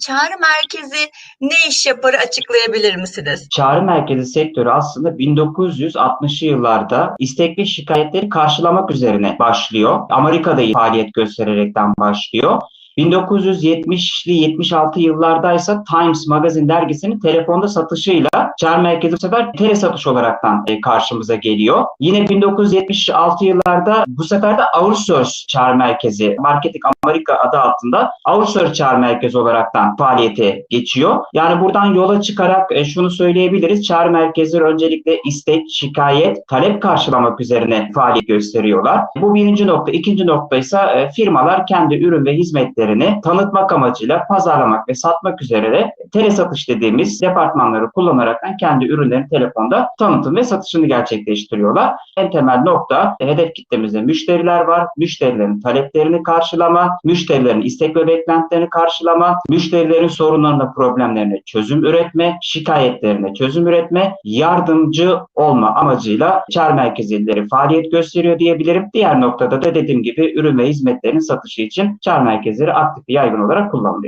Çağrı merkezi ne iş yapar açıklayabilir misiniz? Çağrı merkezi sektörü aslında 1960'lı yıllarda istek şikayetleri karşılamak üzerine başlıyor. Amerika'da faaliyet göstererekten başlıyor. 1970'li 76 yıllardaysa Times Magazine dergisinin telefonda satışıyla çağrı merkezi bu sefer tele satış olaraktan e, karşımıza geliyor. Yine 1976 yıllarda bu sefer de outsource çağrı merkezi Marketing Amerika adı altında outsource çağrı merkezi olaraktan faaliyete geçiyor. Yani buradan yola çıkarak e, şunu söyleyebiliriz. Çağrı merkezleri öncelikle istek, şikayet, talep karşılamak üzerine faaliyet gösteriyorlar. Bu birinci nokta. İkinci nokta ise e, firmalar kendi ürün ve hizmetlerini tanıtmak amacıyla pazarlamak ve satmak üzere de tele satış dediğimiz departmanları kullanarak kendi ürünlerini telefonda tanıtım ve satışını gerçekleştiriyorlar. En temel nokta e, hedef kitlemizde müşteriler var. Müşterilerin taleplerini karşılama, müşterilerin istek ve beklentilerini karşılama, müşterilerin sorunlarına, problemlerine çözüm üretme, şikayetlerine çözüm üretme, yardımcı olma amacıyla çağrı merkezleri faaliyet gösteriyor diyebilirim. Diğer noktada da dediğim gibi ürün ve hizmetlerin satışı için çağrı merkezleri aktif yaygın olarak kullanılıyor.